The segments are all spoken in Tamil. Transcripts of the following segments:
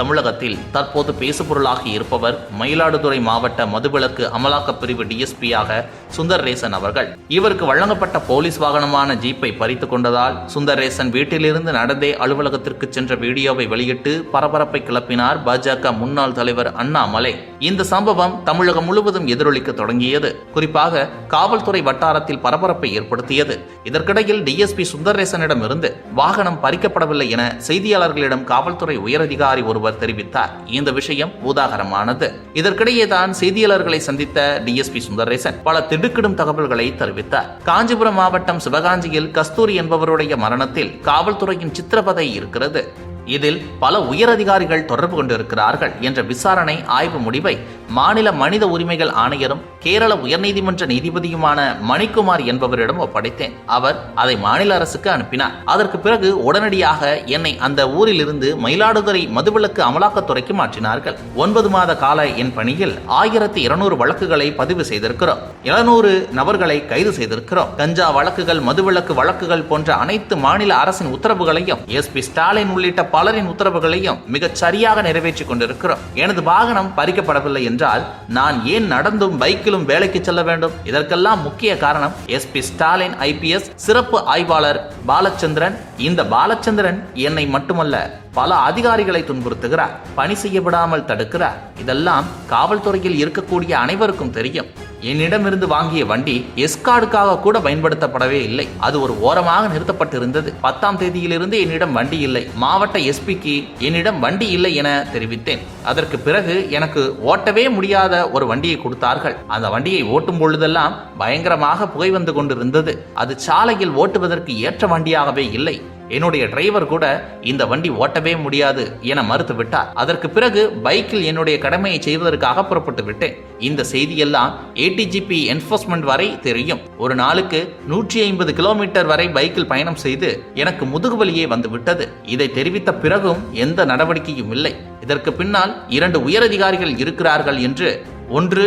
தமிழகத்தில் தற்போது பேசுபொருளாகி இருப்பவர் மயிலாடுதுறை மாவட்ட மதுவிலக்கு அமலாக்கப் பிரிவு டிஎஸ்பியாக சுந்தர்ரேசன் அவர்கள். இவருக்கு வழங்கப்பட்ட போலீஸ் வாகனமான ஜீப்பை பறித்துக் கொண்டதால் சுந்தரேசன் வீட்டிலிருந்து நடந்தே அலுவலகத்திற்கு சென்ற வீடியோவை வெளியிட்டு பரபரப்பை கிளப்பினார் பாஜக முன்னாள் தலைவர் அண்ணாமலை. இந்த சம்பவம் தமிழகம் முழுவதும் எதிரொலிக்க தொடங்கியது. குறிப்பாக காவல்துறை வட்டாரத்தில் பரபரப்பை ஏற்படுத்தியது. இதற்கிடையில் டிஎஸ்பி சுந்தரேசனிடமிருந்து வாகனம் பறிக்கப்படவில்லை என செய்தியாளர்களிடம் காவல்துறை உயரதிகாரி ஒருவர் தெரிவித்தார். இந்த விஷயம் உதாகரமானது இதற்கிடையே தான் செய்தியாளர்களை சந்தித்த டிஎஸ்பி சுந்தரேசன் பல திடுக்கிடும் தகவல்களை தெரிவித்தார். காஞ்சிபுரம் மாவட்டம் சிவகாஞ்சியில் கஸ்தூரி என்பவருடைய மரணத்தில் காவல்துறையின் சித்திரவதை இருக்கிறது. இதில் பல உயரதிகாரிகள் தொடர்பு கொண்டிருக்கிறார்கள் என்ற விசாரணை ஆய்வு முடிவை மாநில மனித உரிமைகள் ஆணையரும் கேரள உயர்நீதிமன்ற நீதிபதியுமான மணிக்குமார் என்பவரிடம் ஒப்படைத்தேன். அவர் அதை மாநில அரசுக்கு அனுப்பினார். அதற்கு பிறகு உடனடியாக என்னை அந்த ஊரிலிருந்து மயிலாடுதுறை மதுவிலக்கு அமலாக்கத்துறைக்கு மாற்றினார்கள். ஒன்பது மாத கால என் பணியில் ஆயிரத்தி இருநூறு வழக்குகளை பதிவு செய்திருக்கிறோம். எழுநூறு நபர்களை கைது செய்திருக்கிறோம். கஞ்சா வழக்குகள் மதுவிலக்கு வழக்குகள் போன்ற அனைத்து மாநில அரசின் உத்தரவுகளையும் எஸ்பி ஸ்டாலின் உள்ளிட்ட பலரின் உத்தரவுகளையும் மிகச் சரியாக நிறைவேற்றிக் கொண்டிருக்கிறோம். எனது வாகனம் பறிக்கப்படவில்லை என்றால் நான் ஏன் நடந்தும் பைக்கிலும் வேலைக்கு செல்ல வேண்டும்? இதற்கெல்லாம் முக்கிய காரணம் எஸ்பி ஸ்டாலின் ஐபிஎஸ் சிறப்பு ஆய்வாளர் பாலச்சந்திரன். இந்த பாலச்சந்திரன் என்னை மட்டுமல்ல பல அதிகாரிகளை துன்புறுத்துகிறார் பணி செய்யப்படாமல் தடுக்கிறார். இதெல்லாம் காவல்துறையில் இருக்கக்கூடிய அனைவருக்கும் தெரியும். என்னிடமிருந்து வாங்கிய வண்டி எஸ்கார்டுக்காக கூட பயன்படுத்தப்படவே இல்லை. அது ஒரு ஓரமாக நிறுத்தப்பட்டிருந்தது. பத்தாம் தேதியிலிருந்து என்னிடம் வண்டி இல்லை. மாவட்ட எஸ்பிக்கு என்னிடம் வண்டி இல்லை என தெரிவித்தேன். அதற்கு பிறகு எனக்கு ஓட்டவே முடியாத ஒரு வண்டியை கொடுத்தார்கள். அந்த வண்டியை ஓட்டும் பொழுதெல்லாம் பயங்கரமாக புகை வந்து கொண்டிருந்தது. அது சாலையில் ஓட்டுவதற்கு ஏற்ற வண்டியாகவே இல்லை. என்னுடைய டிரைவர் கூட இந்த வண்டி ஓட்டவே முடியாது என மறுத்து விட்டார் அதற்கு பிறகு பைக்கில் என்னுடைய கடமையை செய்வதற்காக புறப்பட்டு விட்டேன். இந்த செய்தியெல்லாம் ஏடிஜிபி என்ஃபோர்ஸ்மெண்ட் வரை தெரியும். ஒரு நாளுக்கு நூற்றி ஐம்பது கிலோமீட்டர் வரை பைக்கில் பயணம் செய்து எனக்கு முதுகுவலியே வந்து விட்டது இதை தெரிவித்த பிறகும் எந்த நடவடிக்கையும் இல்லை. இதற்கு பின்னால் இரண்டு உயரதிகாரிகள் இருக்கிறார்கள் என்று ஒன்று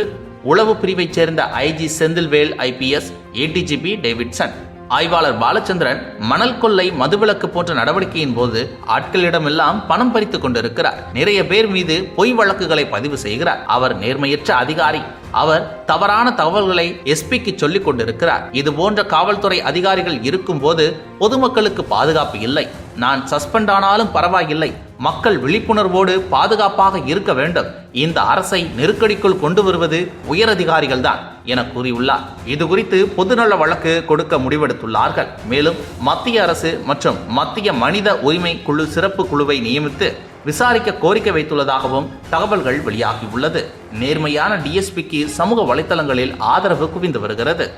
உளவு பிரிவைச் சேர்ந்த IG Senthilvel IPS ADGP Davidson. ஆய்வாளர் பாலச்சந்திரன் மணல் கொள்ளை மதுவிலக்கு போன்ற நடவடிக்கையின் போது ஆட்களிடமெல்லாம் பணம் பறித்துக் கொண்டிருக்கிறார். நிறைய பேர் மீது பொய் வழக்குகளை பதிவு செய்கிறார். அவர் நேர்மையற்ற அதிகாரி. அவர் தவறான தகவல்களை எஸ்பிக்கு சொல்லிக் கொண்டிருக்கிறார். இது போன்ற காவல்துறை அதிகாரிகள் இருக்கும் போது பொதுமக்களுக்கு பாதுகாப்பு இல்லை. நான் சஸ்பெண்ட் ஆனாலும் பரவாயில்லை. மக்கள் விழிப்புணர்வோடு பாதுகாப்பாக இருக்க வேண்டும். இந்த அரசை நெருக்கடிக்குள் கொண்டு வருவது உயரதிகாரிகள் தான் என கூறியுள்ளார். இது குறித்து பொதுநல வழக்கு கொடுக்க முடிவெடுத்துள்ளார்கள். மேலும் மத்திய அரசு மற்றும் மத்திய மனித உரிமை குழு சிறப்பு குழுவை நியமித்து விசாரிக்க கோரிக்கை வைத்துள்ளதாகவும் தகவல்கள் வெளியாகியுள்ளது. நேர்மையான டிஎஸ்பிக்கு சமூக வலைதளங்களில் ஆதரவு குவிந்து வருகிறது.